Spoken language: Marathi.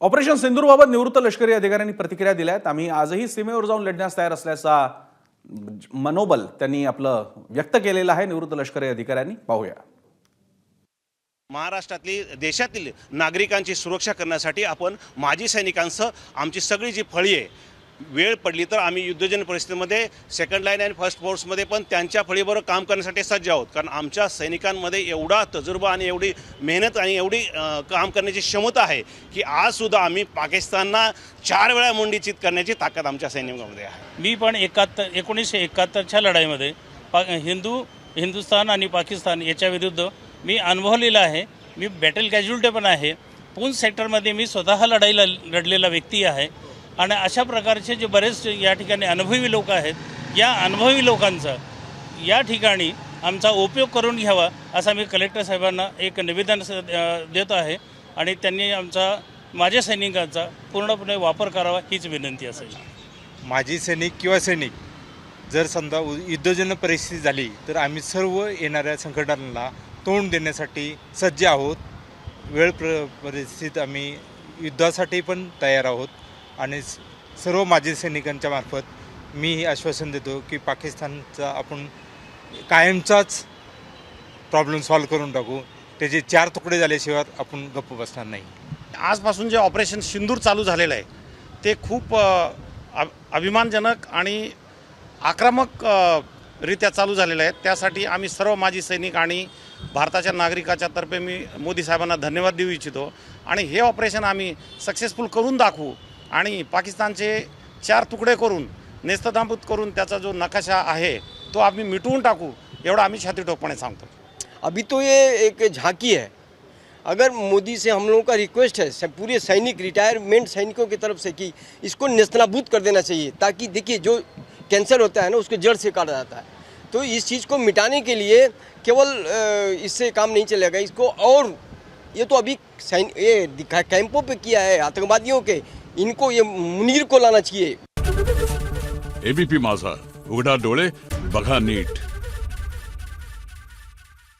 ऑपरेशन सिंधूरबाबत निवृत्त लष्करी अधिकाऱ्यांनी प्रतिक्रिया दिल्या आहेत आम्ही आजही सीमेवर जाऊन लढण्यास तयार असल्याचा मनोबल त्यांनी आपलं व्यक्त केलेलं आहे. निवृत्त लष्करी अधिकाऱ्यांनी पाहूया. महाराष्ट्रातली देशातील नागरिकांची सुरक्षा करण्यासाठी आपण माजी सैनिकांसह आमची सगळी जी फळी आहे वेळ पडली तर आम्ही युद्धजन परिस्थितीमध्ये सेकंड लाईन आणि फर्स्ट फोर्समध्ये पण त्यांच्या फळीबरोबर काम करण्यासाठी सज्ज आहोत. कारण आमच्या सैनिकांमध्ये एवढा तजुर्बा आणि एवढी मेहनत आणि एवढी काम करण्याची क्षमता आहे की आजसुद्धा आम्ही पाकिस्तानना चार वेळा मुंडीचित करण्याची ताकद आमच्या सैनिकांमध्ये आहे. मी पण एकाहत्तर एकोणीसशे एकाहत्तरच्या लढाईमध्ये पा हिंदू हिंदुस्थान आणि पाकिस्तान याच्या विरुद्ध मी अनुभवलेलं आहे. मी बॅटल कॅज्युलिटी पण आहे. पूंछ सेक्टरमध्ये मी स्वतः लढाईला लढलेला व्यक्ती आहे. आणि अशा प्रकारचे जे बरेच या ठिकाणी अनुभवी लोक आहेत या अनुभवी लोकांचा या ठिकाणी आमचा उपयोग करून घ्यावा असा मी कलेक्टर साहेबांना एक निवेदन देत आहे आणि त्यांनी आमचा माझ्या सैनिकांचा पूर्णपणे वापर करावा हीच विनंती असेल. माजी सैनिक किंवा सैनिक जर समजा उ- युद्धजन्य परिस्थिती झाली तर आम्ही सर्व येणाऱ्या संकटांना तोंड देण्यासाठी सज्ज आहोत. वेळ प्र परिस्थितीत आम्ही युद्धासाठी पण तयार आहोत. आणि सर्व माजी सैनिकांच्या मार्फत मी हे आश्वासन देतो की पाकिस्तानचा आपण कायमचाच प्रॉब्लेम सॉल्व करून टाकू. त्याचे चार तुकडे झाल्याशिवाय आपण गप्प बसणार नाही. आजपासून जे ऑपरेशन सिंदूर चालू झालेलं आहे ते खूप अभिमानजनक आणि आक्रमक रित्या चालू झालेलं आहे. त्यासाठी आम्ही सर्व माजी सैनिक आणि भारताच्या नागरिकाच्या तर्फे मी मोदी साहेबांना धन्यवाद देऊ इच्छितो. आणि हे ऑपरेशन आम्ही सक्सेसफुल करून दाखवू. आणि पाकिस्तानचे चार तुकडे करून नेस्तनाबूत करून त्याचा जो नकाशा आहे तो आम्ही मिटवून टाकू, एवढं आम्ही छातीठोकपणे सांगतो. अभी तो ये एक झांकी है। अगर मोदी से हम लोगों का रिक्वेस्ट है पूरे सैनिक रिटायरमेंट सैनिकों की तरफ़ से कि इसको नेस्तनाबूत कर देना चाहिए, ताकि देखिए जो कैंसर होता है ना, उसको जड़ से काटा जाता है। तो इस चीज़ को मिटाने के लिए केवल इससे काम नहीं चलेगा, इसको और ये तो अभी ये कैंपों पे किया है, आतंकवादियों के इनको ये मुनीर को लाना चाहिए। एबीपी माझा उघडा डोळे बघा नीट.